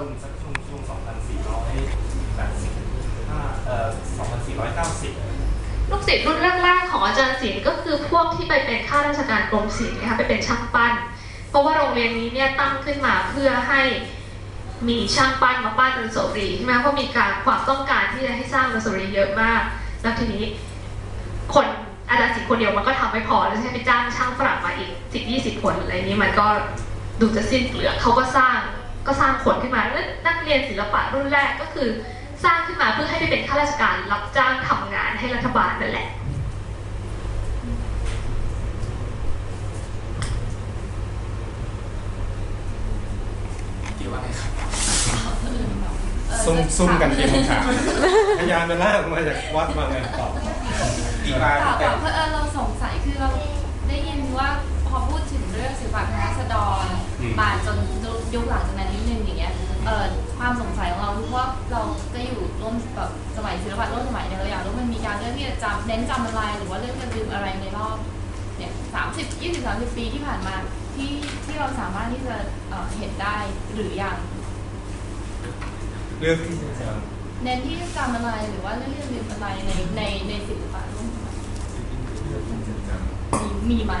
รุ่นสักช่วงช่วง2480เอ่อ2490ลูกศิษย์รุ่นแรกๆของอาจารย์ศิลป์ก็คือพวกที่ไปเป็นข้าราชการกรมศิลป์นะคะไปเป็นช่างปั้น เพราะว่าโรงเรียนนี้เนี่ยตั้งขึ้นมาเพื่อให้มีช่างปั้นมาปั้นอนุสาวรีย์ใช่ไหมเพราะมีการความต้องการที่จะให้สร้างอนุสาวรีย์เยอะมาก แล้วทีนี้คนอาจารย์ศิลป์คนเดียวมันก็ทำไม่พอแล้วใช่ไหมไปจ้างช่างฝรั่งมาอีกสิบยี่สิบคนอะไรนี้มันก็ดูจะสิ้นเปลือกเขาก็สร้าง ก็สร้างคนขึ้นมาแล้วนักเรียนศิลปะรุ่นแรกก็คือ สร้างขึ้นมาเพื่อให้ไปเป็นข้าราชการรับจ้างทำงานให้รัฐบาลนั่นแหละคิดว่าไงครับซุ่มซุ่มกันเตรียมคำถามพยายามจะลากมาจากวัดมาไงตอบอีกมาเปล่าแต่เปล่าเพราะเออเราสงสัยคือเราได้ยินว่าพอพูดถึงเรื่องศิลปะราษฎร มาจนยุคหลังจากนั้นนิดนึงอย่างเงี้ยเออความสงสัยของเราคือว่าเราก็อยู่ร่วมแบบสมัยศิลปะร่วมสมัยเนี่ยเราอยากรู้มันมีการเรื่องที่จะจำเน้นจำอะไรหรือว่าเรื่องจะลืมอะไรในรอบเนี่ยสามสิบยี่สิบสามสิบปีที่ผ่านมาที่ที่เราสามารถที่จะเอ่อเห็นได้หรือยังเรื่องที่จะเน้นที่จะจำอะไรหรือว่าเรื่องที่จะลืมอะไรในในในศิลปะร่วมสมัยมีมีไหม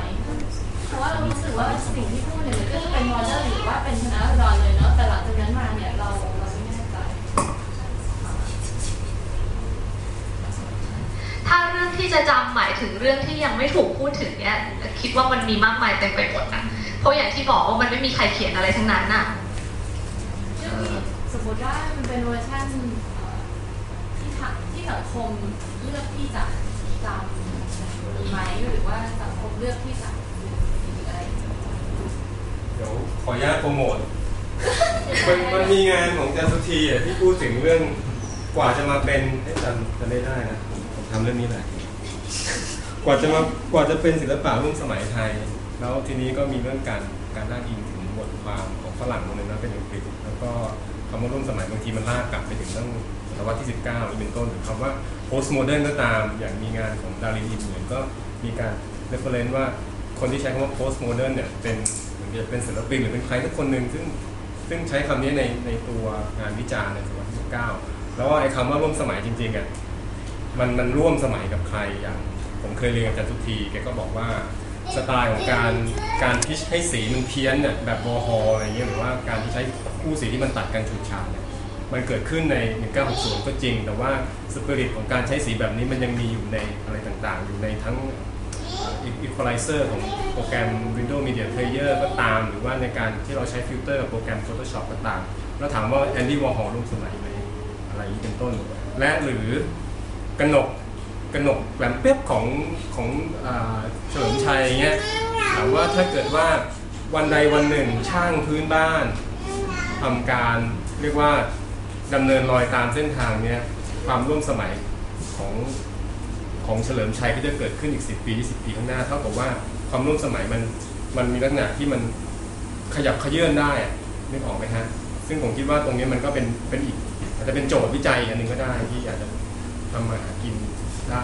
เพราะว่าเรารู้สึกว่าสิ่งที่พูดเนี่ยก็จะเป็นโมเดลหรือว่าเป็นคณะรอนเลยเนาะแต่หลังจากนั้นมาเนี่ยเราเราไม่แน่ใจถ้าเรื่องที่จะจำหมายถึงเรื่องที่ยังไม่ถูกพูดถึงเนี่ยคิดว่ามันมีมากมายเต็มไปหมดนะเพราะอย่างที่บอกว่ามันไม่มีใครเขียนอะไรทั้งนั้นน่ะเรื่องสมมติว่ามันเป็นเวอร์ชันเอ่อที่ถังที่สังคมเลือกที่จะจำไหมหรือว่าสังคมเลือกที่จะ ดี๋ยวขออนุญาตโปรโมทมันมันมีงานของจันสุธีอะที่พูดถึงเรื่องกว่าจะมาเป็นเอ๊ะจำจะได้ได้นะผมทำเรื่องนี้แหละกว่าจะมากว่าจะเป็นศิลปะร่วมสมัยไทย แล้วทีนี้ก็มีเรื่องการการอ้างอิงถึงบทความของฝรั่งคนหนึงนะเป็นอังกฤษแล้วก็คำว่าร่วมสมัยบางทีมันลากกลับไปถึงตั้งศตวรรษที่ 19นี่เป็นต้นหรือคำว่า post modern ก็ตามอย่างมีงานของดารินอินเหมือนก็มีการ reference ว่าคนที่ใช้คำว่า post modern เนี่ยเป็น จะเป็นศิลปินหรือเป็นใครสักคนหนึ่งซึ่งซึ่งใช้คำนี้ในในตัวงานวิจารณ์ในศตวรรษที่19แล้วว่าไอ้คำว่าร่วมสมัยจริงๆอะมันมันร่วมสมัยกับใครอย่าง ผมเคยเรียนกับอาจารย์ทุกทีแกก็บอกว่าสไตล์ของการการพิชให้สีมันเพี้ยนเนี่ยแบบวอฮออะไรเงี้ยหรือว่าการที่ใช้คู่สีที่มันตัดกันฉูดฉาดเนี่ยมันเกิดขึ้นใน 1960 ก็จริง แต่ว่าสปิริตของการใช้สีแบบนี้มันยังมีอยู่ในอะไรต่างๆ อยู่ในทั้ง อีควอไลเซอร์ของโปรแกรม Windows Media Player ก็ตาม หรือว่าในการที่เราใช้ฟิลเตอร์กับโปรแกรม Photoshop ก็ตาม แล้วถามว่าแอนดี้วอร์ฮอลร่วมสมัยไหมอะไรนี้เป็นต้น และหรือกนกกนกแหวนเป๊บของของเฉลิมชัยเงี้ยถามว่าถ้าเกิดว่าวันใดวันหนึ่งช่างพื้นบ้านทำการเรียกว่าดำเนินรอยตามเส้นทางเนี้ยความร่วมสมัยของ ของเฉลิมชัยก็จะเกิดขึ้นอีก 10 ปี 20 ปีข้างหน้า เท่ากับว่าความร่วมสมัยมันมันมีลักษณะที่มันขยับขยื่นได้อะนึกออกไหมฮะ ซึ่งผมคิดว่าตรงนี้มันก็เป็นเป็นอีกอาจจะเป็นโจทย์วิจัยอันหนึ่งก็ได้ที่อาจจะทำมาหากินได้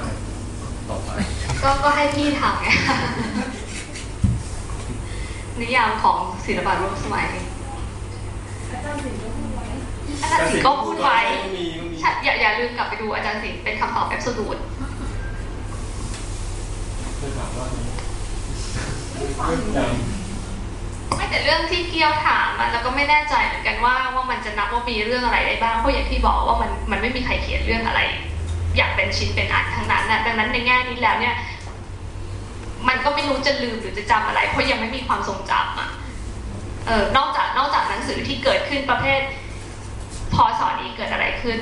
ต่อไป ก็ก็ให้พี่ทำไงนิยามของศิลปะร่วมสมัยอาจารย์สิงห์ก็พูดไว้อาจารย์สิงห์ก็พูดไว้ก็มีก็มีใช่อย่าอย่าลืมกลับไปดูอาจารย์สิงห์เป็นคำตอบแอบสูตร คือถามว่าไม่ฟังไม่แต่เรื่องที่เกี้ยวถามมันเราก็ไม่แน่ใจเหมือนกันว่าว่ามันจะนับว่ามีเรื่องอะไรได้บ้างเพราะอย่างที่บอกว่ามันมันไม่มีใครเขียนเรื่องอะไร อยากเป็นชิ้นเป็นอันทั้งนั้นนะดังนั้นในแง่นี้แล้วเนี่ย มันก็ไม่รู้จะลืมหรือจะจำอะไร เพราะยังไม่มีความทรงจำอะเออนอกจากนอกจากหนังสือที่เกิดขึ้นประเภท พอสอนนี้เกิดอะไรขึ้น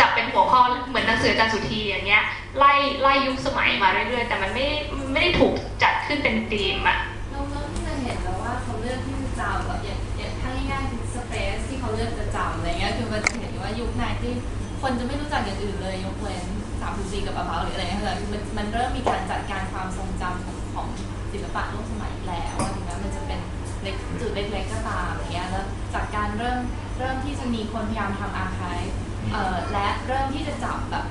จับเป็นหัวข้อเหมือนหนังสืออาจารย์สุธีอย่างเงี้ย ไล่ไล่ยุคสมัยมาเรื่อยๆ แต่มันไม่ไม่ได้ถูกจัดขึ้นเป็นธีมอะเราเริ่มที่จะเห็นแล้วว่าเขาเลือกที่จะจำแบบอย่างอย่างถ้าง่ายๆคือสเปซที่เขาเลือกจะจำอะไรเงี้ยคือมันจะเห็นว่ายุคไหนที่คนจะไม่รู้จักอย่างอื่นเลยยกเว้นสามสี่กับปะเปาหรืออะไรเงี้ยคือมันมันเริ่มมีการจัดการความทรงจำของของศิลปะร่วมสมัยแล้วถึงแม้มันจะเป็นเล็กจุดเล็กๆก็ตามอย่างเงี้ยแล้วจากการเริ่มเริ่มที่จะมีคนพยายามทำอาร์คายและเริ่มที่จะจับแบบ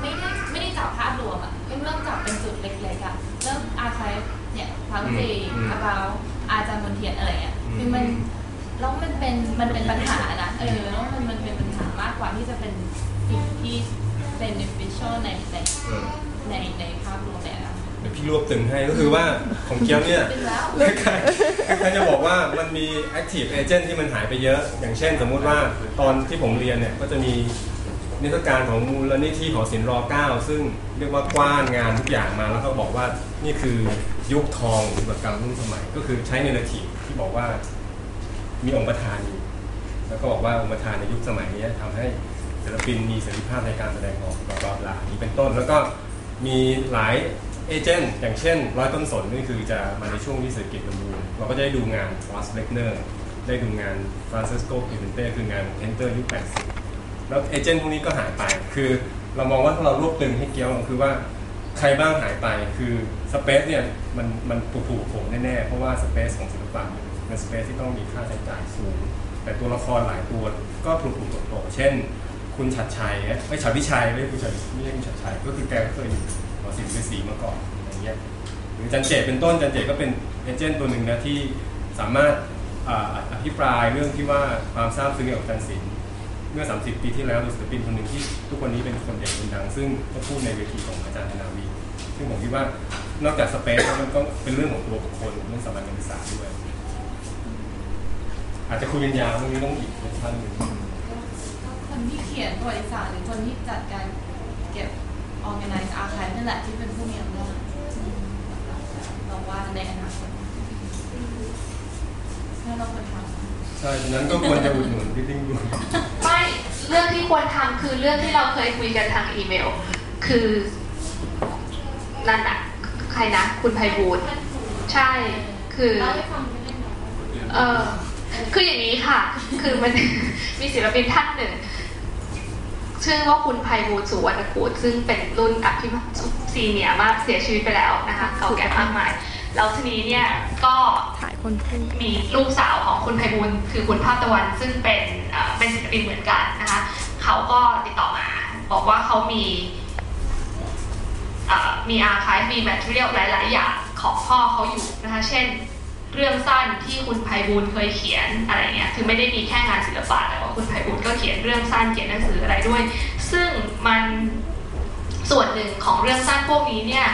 ไม่ได้ไม่ได้จับภาพรวมอะเริ่มจับเป็นจุดเล็กๆอะเริ่มอาร์คายเนี่ยทั้งสี่อาบาวอาจารย์มนเทียนอะไรเงี้ยคือมันแล้วมันเป็นมันเป็นปัญหานะเออแล้วมันมันเป็นปัญหามากกว่าที่จะเป็นสิ่งที่ beneficial ในในเออในในภาพรวมเลยนะเดี๋ยวพี่รวบตึงให้ก็คือว่าของเกียวเนี่ยเป็นแล้วคล้ายๆคล้ายๆจะบอกว่ามันมี active agent ที่มันหายไปเยอะ อย่างเช่นสมมุติว่าตอนที่ผมเรียนเนี่ยก็จะมี นิทรรศการของมูลนิธิหอศิลป์ร9ซึ่งเรียกว่ากว้านงานทุกอย่างมาแล้วก็บอกว่านี่คือยุคทององศิลปกรรมรุ่นสมัย ก็คือใช้เนรทีที่บอกว่ามีองค์ประธานอยู่แล้วก็บอกว่าองค์ประธานในยุคสมัยนี้ทำให้ศิลปินมีเสรีภาพในการแสดงออกบลาบลาบลานี้เป็นต้น แล้วก็มีหลายเอเจนต์อย่างเช่นร้อยต้นสนนี่คือจะมาในช่วงที่เศรษฐกิจมันบูมเราก็จะได้ดูงานฟอสเบกเนอร์ได้ดูงานฟรานซิสโกพิเวนเต้คืองานเพนเตอร์ยุค80 แล้วเอเจนต์พวกนี้ก็หายไป คือเรามองว่าถ้าเรารวบตึงให้เกี้ยวคือว่าใครบ้างหายไปคือสเปซเนี่ยมันมันผูผูกโผล่แน่ๆ เพราะว่าสเปซของศิลปะเป็นสเปซที่ต้องมีค่าใช้จ่ายสูง แต่ตัวละครหลายตัวก็ถูกถูกโตๆเช่น คุณชัดชัยเนี่ยไม่ชัดวิชัยไม่ใช่คุณชัดไม่ใช่คุณชัดชัยก็คือแกก็เคยอยู่หอศิลป์ฤาษีมาก่อนอย่างเงี้ยหรือจันเจตเป็นต้นจันเจตก็เป็นเอเจนต์ตัวหนึ่งนะที่สามารถอ,อภิปรายเรื่องที่ว่าความทราบซึ้งเกี่ยวกับจันศิลป์ มื่อ 30 ปีที่แล้วมีศิลปินคนหนึ่งที่ทุกวันนี้เป็นคนเด่นคนดัง ซึ่งก็พูดในเวทีของอาจารย์ธนาวีซึ่งผมคิดว่านอกจากสเปซแล้วมันก็เป็นเรื่องของตัวบุคคลเรื่องสถาบันการศึกษาด้วย อาจจะคุยกันยาวเรื่องนี้ต้องอีกเป็นท่านหนึ่งคนที่เขียนประวัติศาสตร์หรือคนที่จัดการเก็บ organize archive นั่นแหละที่เป็นผู้มีอำนาจเราว่าในอนาคตถ้าเราควรทำใช่ฉะนั้นก็ควรจะอุดหนุนพี่ติ้งดูไม่ เรื่องที่ควรทำคือเรื่องที่เราเคยคุยกันทางอีเมล คือนั่นน่ะใครนะ คุณไพบูลย์ใช่ คือเออคืออย่างนี้ค่ะ คือมันมีศิลปินท่านหนึ่งชื่อว่าคุณไพบูลย์สุวรรณกูลซึ่งเป็นรุ่นอภิมซีเนียมากเสียชีวิตไปแล้วนะคะเก่าแก่มากมาย แล้วทีนี้เนี่ยก็ถ่ายคนพูดมีลูกสาวของคุณไพบูลย์คือคุณภาพตะวันซึ่งเป็นเอ่อเป็นศิลปินเหมือนกันนะคะเขาก็ติดต่อมา บอกว่าเขามีเอ่อมีอาร์คายมีแมทเทียลหลาย ๆ อย่างของพ่อเขาอยู่นะคะเช่น เรื่องสั้นที่คุณไพบูลย์เคยเขียนอะไรเงี้ย คือไม่ได้มีแค่งานศิลปะแต่ว่าคุณไพบูลย์ก็เขียนเรื่องสั้นเขียนหนังสืออะไรด้วย ซึ่งมันส่วนหนึ่งของเรื่องสั้นพวกนี้เนี่ย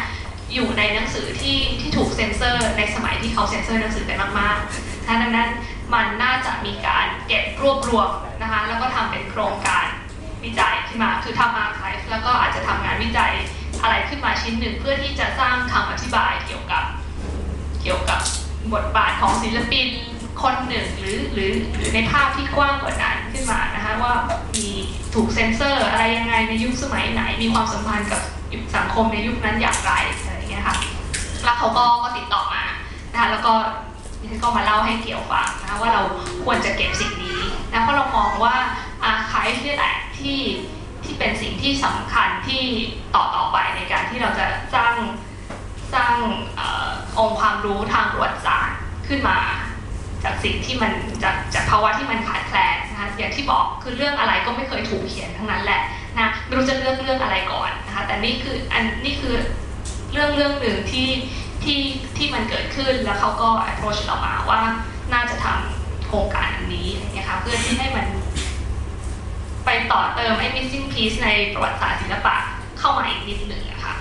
อยู่ในหนังสือที่ที่ถูกเซ็นเซอร์ ในสมัยที่เขาเซ็นเซอร์หนังสือกันมากๆดังนั้นมันน่าจะมีการเก็บรวบรวมนะคะแล้วก็ทำเป็นโครงการวิจัยขึ้นมาคือทำอาร์คายแล้วก็อาจจะทำงานวิจัยอะไรขึ้นมาชิ้นหนึ่ง เพื่อที่จะสร้างคำอธิบายเกี่ยวกับเกี่ยวกับบทบาทของศิลปินคนหนึ่งหรือหรือหรือในภาพที่กว้างกว่านั้นขึ้นมานะคะว่ามีถูกเซ็นเซอร์อะไรยังไงในยุคสมัยไหน มีความสัมพันธ์กับสังคมในยุคนั้นอย่างไร แล้วเขาก็ก็ติดต่อมานะคะแล้วก็ดิฉันก็มาเล่าให้เกี่ยวฟังนะคะว่าเราควรจะเก็บสิ่งนี้นะเพราะเรามองว่าอาคายนี่แหละที่ที่เป็นสิ่งที่สำคัญที่ต่อต่อไปในการที่เราจะสร้างสร้างออองค์ความรู้ทางประวัติศาสตร์ขึ้นมา จากสิ่งที่มันจากจากภาวะที่มันขาดแคลนนะคะอย่างที่บอกคือเรื่องอะไรก็ไม่เคยถูกเขียนทั้งนั้นแหละนะไม่รู้จะเลือกเรื่องอะไรก่อนนะคะแต่นี่คืออันนี่คือ เรื่องเรื่องหนึ่งที่ที่ที่มันเกิดขึ้นแล้วเขาก็ approach เรามาว่าน่าจะทำโครงการอันนี้อะไรเงี้ยค่ะเพื่อที่ให้มัน ไปต่อเติมไอ้ missing piece ในประวัติศาสตร์ศิลปะเข้ามาอีกนิดหนึ่งอะค่ะ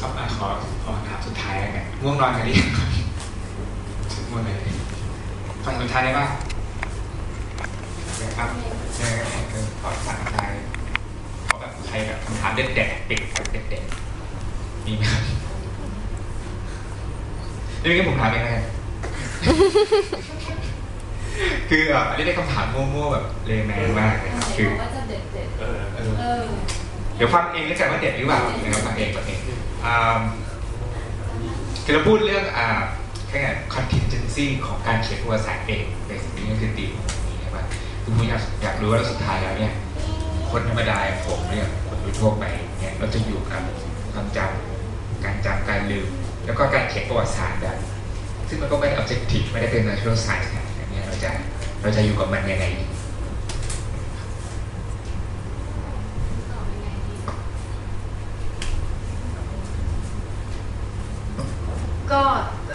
ครับอะขอขอถามสุดท้ายแล้วกันง่วงนอนกันหรือยังครับง่วงเลยฟังสุดท้ายได้ป่ะเดี๋ยวครับเจอกันเออขอสั่งทายขอแบบ ใครแบบคำถามเด็ดๆเด็กแบบเด็ดๆมีไหมครับเรื่องนี้ผมถามเองแล้วกันคืออะอันนี้ได้คำถามมั่วๆแบบเลแมนมากนะครับเห็คืนอบอกว่าจะเด็ดเด็ดเออเออๆเออเดี๋ยวฟังเองแล้วกันว่าเด็ดหรือเปล่านะครับฟังเองฟังเองอ่าคือเราพูดเรื่องอ่าแค่ไง contingency ของการเขียนประวัติศาสตร์เองในสิ่งนี้ก็คือตีมของผมนี้นะครับคือผมอยากอยากรู้ว่าสุดท้ายแล้วเนี่ย คนธรรมดาผมเนี่ยคนทั่วไปเนี่ยเราจะอยู่กับความจำการจำการลืม แล้วก็การเขียนประวัติศาสตร์แบบซึ่งมันก็ไม่ได้ objective ไม่ได้เป็น natural science อย่างเงี้ยเราจะเราจะอยู่กับมันยังไงก็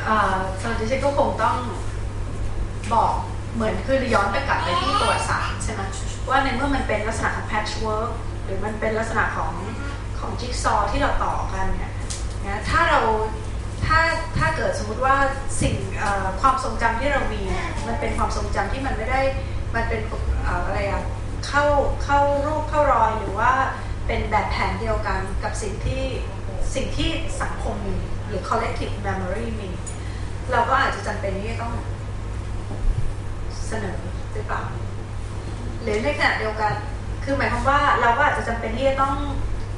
เอ่อตอนดิฉันก็คงต้องบอกเหมือนคือย้อนไปกลับไปที่ประวัติศาสตร์ใช่ไหม ว่าในเมื่อมันเป็นลักษณะของ patchwork หรือมันเป็นลักษณะของของจิ๊กซอว์ที่เราต่อกันเนี่ยนะถ้าเราถ้าถ้าเกิดสมมุติว่าสิ่งความทรงจำที่เรามีมันเป็นความทรงจำที่มันไม่ได้มันเป็นอออะไรอะเข้าเข้ารูปเข้ารอยหรือว่าเป็นแบบแผนเดียวกันกับสิ่งที่สิ่งที่สังคมมีหรือ collective memory มี เราก็อาจจะจำเป็นที่จะต้องเสนอหรือเปล่า หรือในขณะเดียวกัน คือหมายความว่าเราก็อาจจะจำเป็นที่จะต้อง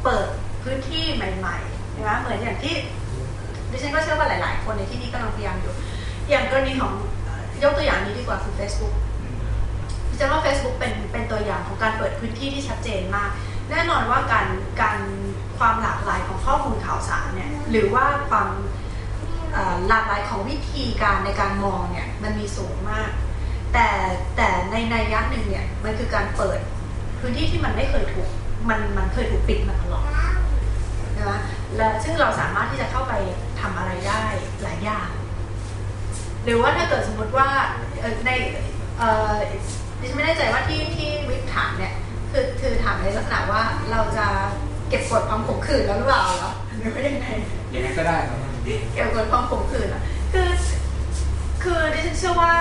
เปิดพื้นที่ใหม่ๆนะเหมือนอย่างที่ดิฉันก็เชื่อว่าหลาย ๆ คนในที่นี้กำลังพยายามอยู่ อย่างกรณีของยกตัวอย่างนี้ดีกว่าคือ Facebook ดิฉันว่า Facebook เป็นเป็นตัวอย่างของการเปิดพื้นที่ที่ชัดเจนมาก แน่นอนว่าการการความหลากหลายของข้อมูลข่าวสารเนี่ยหรือว่าความหลากหลายของวิธีการในการมองเนี่ยมันมีสูงมาก แต่แต่ในในยยักษ์หนึ่งเนี่ยมันคือการเปิดพื้นที่ที่มันไม่เคยถูกมันมันเคยถูกปิดมาตลอดนะและซึ่งเราสามารถที่จะเข้าไปทำอะไรได้หลายอย่าง หรือว่าถ้าเกิดสมมติว่าเอ่อในเอ่อดิฉันไม่แน่ใจว่าที่ที่วิปถามเนี่ยคือคือถามในลักษณะว่าเราจะเก็บกดความขมขื่นแล้วหรือเปล่าเหรอหรือว่ายังไงอย่างนั้นก็ได้ครับเกี่ยวกับความขมขื่นอะคือคือดิฉันเชื่อว่า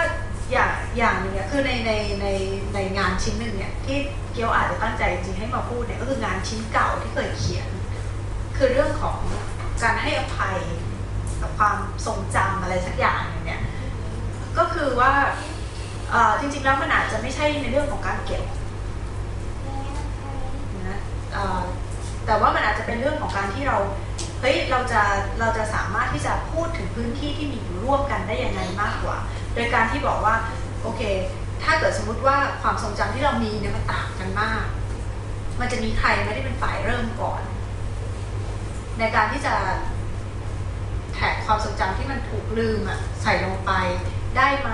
อย่างอย่างนึงเนี่ยคือในในในในงานชิ้นหนึ่งเนี่ยที่เกียวอาจจะตั้งใจจริงให้มาพูดเนี่ยก็คืองานชิ้นเก่าที่เคยเขียน คือเรื่องของการให้อภัยกับความทรงจำอะไรสักอย่างเนี่ยก็คือว่าจริงๆแล้วมันอาจจะไม่ใช่ในเรื่องของการเก็บนะแต่ว่ามันอาจจะเป็นเรื่องของการที่เราเฮ้ยเราจะเราจะสามารถที่จะพูดถึงพื้นที่ที่มีอยู่ร่วมกันได้ยังไงมากกว่า โดยการที่บอกว่าโอเค ถ้าเกิดสมมุติว่าความทรงจำที่เรามีเนี่ยมันต่างกันมาก มันจะมีใครไม่ได้เป็นฝ่ายเริ่มก่อน ในการที่จะแท็กความทรงจำที่มันถูกลืมอะใส่ลงไปได้ไหม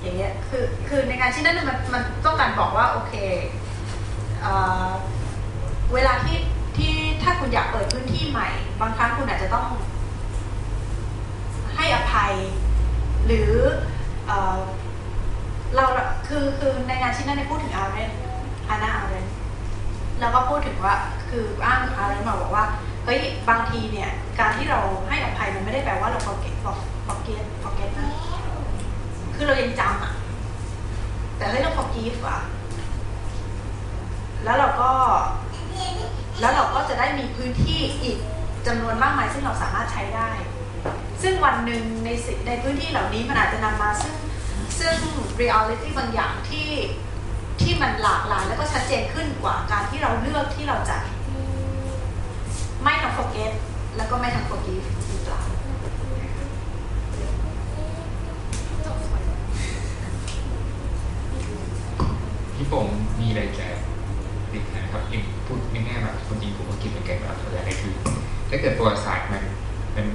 อย่างเงี้ยคือคือในงานชิ้นนั้นมันมันต้องการบอกว่าโอเคเอเวลาที่ที่ถ้าคุณอยากเปิดพื้นที่ใหม่ บางครั้งคุณอาจจะต้องให้อภัย หรือเอ่อเราคือคือในงานชิ้นนั้นเนี่ยพูดถึงอาร์เรนอานาอาร์เรนแล้วก็พูดถึงว่าคืออ้างอะไรมาบอกว่าเฮ้ยบางทีเนี่ยการที่เราให้อภัยมันไม่ได้แปลว่าเรา forget forget forget นะคือเรายังจำอะแต่เฮ้ยเรา forgive อะแล้วเราก็แล้วเราก็จะได้มีพื้นที่อีกจำนวนมากมายซึ่งเราสามารถใช้ได้ ซึ่งวันหนึ่งในสิในพื้นที่เหล่านี้มันอาจจะนำมาซึ่งซึ่ง reality บางอย่างที่ที่มันหลากหลายแล้วก็ชัดเจนขึ้นกว่าการที่เราเลือกที่เราจะไม่ทำ forget แล้วก็ไม่ทำ forgive หรือเปล่าพี่ปงมีอะไรจะติดนะครับเองพูดในแง่แบบคนจริงผมก็คิดเหมือนกันแบบอะไรคือถ้าเกิดประวัติศาสตร์มัน มัน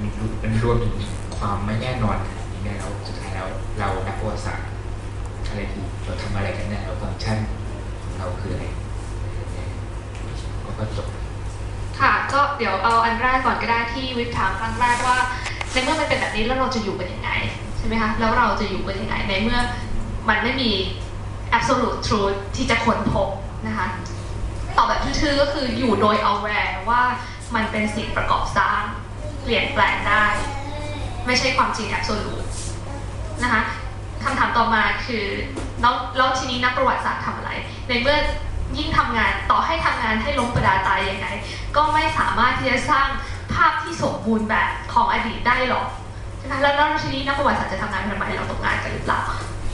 มันรวมถึงความไม่แน่นอนนี่แน่แล้วสุดท้ายแล้วเรานักประวัติศาสตร์อะไรคือเราทำอะไรกันแน่เราฟังก์ชันของเราคืออะไรก็จบค่ะก็เดี๋ยวเอาอันแรกก่อนก็ได้ที่วิปถามครั้งแรกว่าในเมื่อมันเป็นแบบนี้แล้วเราจะอยู่กันยังไงใช่ไหมคะแล้วเราจะอยู่กันยังไงในเมื่อมันไม่มี absolute truth ที่จะค้นพบนะคะตอบแบบทื่อๆก็คืออยู่โดย aware ว่ามันเป็นสิ่งประกอบสร้าง เปลี่ยนแปลงได้ ไม่ใช่ความจริง absolute นะคะคำถามต่อมาคือแล้วแล้วทีนี้นักประวัติศาสตร์ทำอะไร ในเมื่อยิ่งทำงานต่อให้ทำงานให้ล้มประดาตายยังไง ก็ไม่สามารถที่จะสร้างภาพที่สมบูรณ์แบบของอดีตได้หรอกใช่ไหมแล้วแล้วทีนี้นักประวัติศาสตร์จะทำงานทำไมเราตกงานกันหรือเปล่า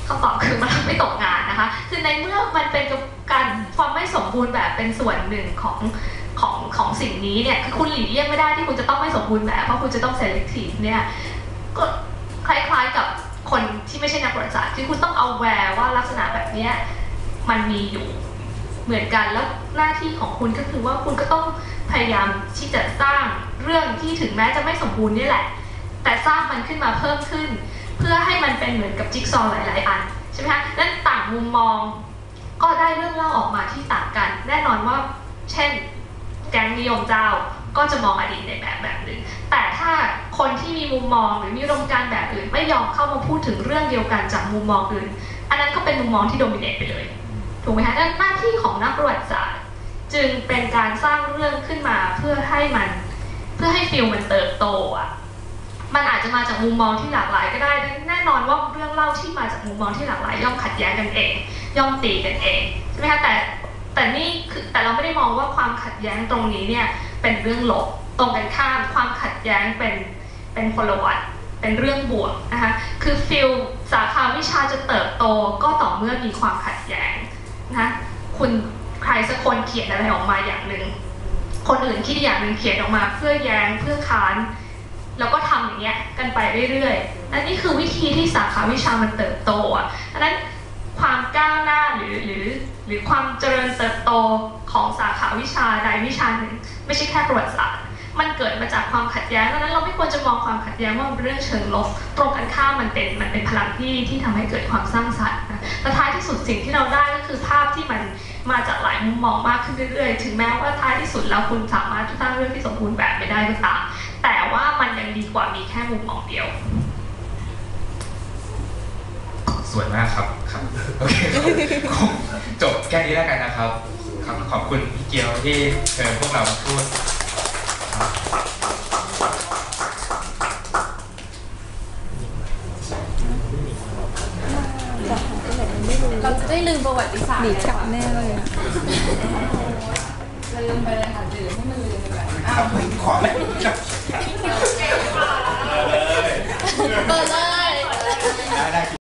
คำตอบคือมันไม่ตกงานนะคะ คือในเมื่อมันเป็นการความไม่สมบูรณ์แบบเป็นส่วนหนึ่งของ ของของสิ่งนี้เนี่ยคือคุณหลีกเลี่ยงไม่ได้ที่คุณจะต้องไม่สมบูรณ์แบบเพราะคุณจะต้อง selective เนี่ยก็คล้ายๆกับคนที่ไม่ใช่นักประวัติศาสตร์คือคุณต้องเอาแวร์ว่าลักษณะแบบเนี้ยมันมีอยู่เหมือนกันแล้วหน้าที่ของคุณก็คือว่าคุณก็ต้องพยายามที่จะสร้างเรื่องที่ถึงแม้จะไม่สมบูรณ์นี่แหละ แต่สร้างมันขึ้นมาเพิ่มขึ้น เพื่อให้มันเป็นเหมือนกับจิ๊กซอว์หลาย ๆ อันใช่ไหมคะนั้นต่างมุมมองก็ได้เรื่องเล่าออกมาที่ต่างกัน แน่นอนว่า เช่น แก๊งนิยมเจ้าก็จะมองอดีตในแบบแบบหนึ่ง แต่ถ้าคนที่มีมุมมองหรือมีอุดมการแบบอื่น ไม่ยอมเข้ามาพูดถึงเรื่องเดียวกันจากมุมมองอื่น อันนั้นก็เป็นมุมมองที่โดมิเนตไปเลย ถูกไหมคะดังนั้นหน้าที่ของนักประวัติศาสตร์ จึงเป็นการสร้างเรื่องขึ้นมาเพื่อให้มัน เพื่อให้ฟิลมันเติบโตอะ มันอาจจะมาจากมุมมองที่หลากหลายก็ได้ แน่นอนว่าเรื่องเล่าที่มาจากมุมมองที่หลากหลายย่อมขัดแย้งกันเอง ย่อมตีกันเอง ใช่ไหมคะ แต่ แต่นี่คือแต่เราไม่ได้มองว่าความขัดแย้งตรงนี้เนี่ยเป็นเรื่องลบตรงกันข้ามความขัดแย้งเป็นเป็นพลวัตเป็นเรื่องบวกนะคะคือฟิลสาขาวิชาจะเติบโตก็ต่อเมื่อมีความขัดแย้งนะคะคุณใครสักคนเขียนอะไรออกมาอย่างหนึ่งคนอื่นคิดอย่างหนึ่งเขียนออกมาเพื่อแย้งเพื่อค้านแล้วก็ทำอย่างเงี้ยกันไปเรื่อยๆและนี่คือวิธีที่สาขาวิชามันเติบโตอะดังนั้น ความก้าวหน้าหรือหรือหรือความเจริญเติบโตของสาขาวิชาใดวิชาหนึ่งไม่ใช่แค่ประวัติศาสตร์มันเกิดมาจากความขัดแย้งดังนั้นเราไม่ควรจะมองความขัดแย้งว่ามันเป็นเรื่องเชิงลบ ตรงกันข้ามมันเป็นมันเป็นพลังที่ที่ทำให้เกิดความสร้างสรรค์นะแต่ท้ายที่สุดสิ่งที่เราได้ก็คือภาพที่มันมาจากหลายมุมมองมากขึ้นเรื่อยๆ ถึงแม้ว่าท้ายที่สุดแล้วคุณสามารถสร้างเรื่องที่สมบูรณ์แบบไม่ได้ก็ตามแต่ว่ามันยังดีกว่ามีแค่มุมมองเดียว สวยมากครับครับโอเคครับคงจบแค่นี้แล้วกันนะครับครับขอบคุณพี่เกียวที่เชิญพวกเรามาพูดครับเราจะได้ลืมประวัติศาสตร์หนีเลยกลับค่ะแน่เลยอะลืมไปเลยค่ะลืมให้มันลืมไปก่อนอ้าวขอเลยเปิดเลยได้ได้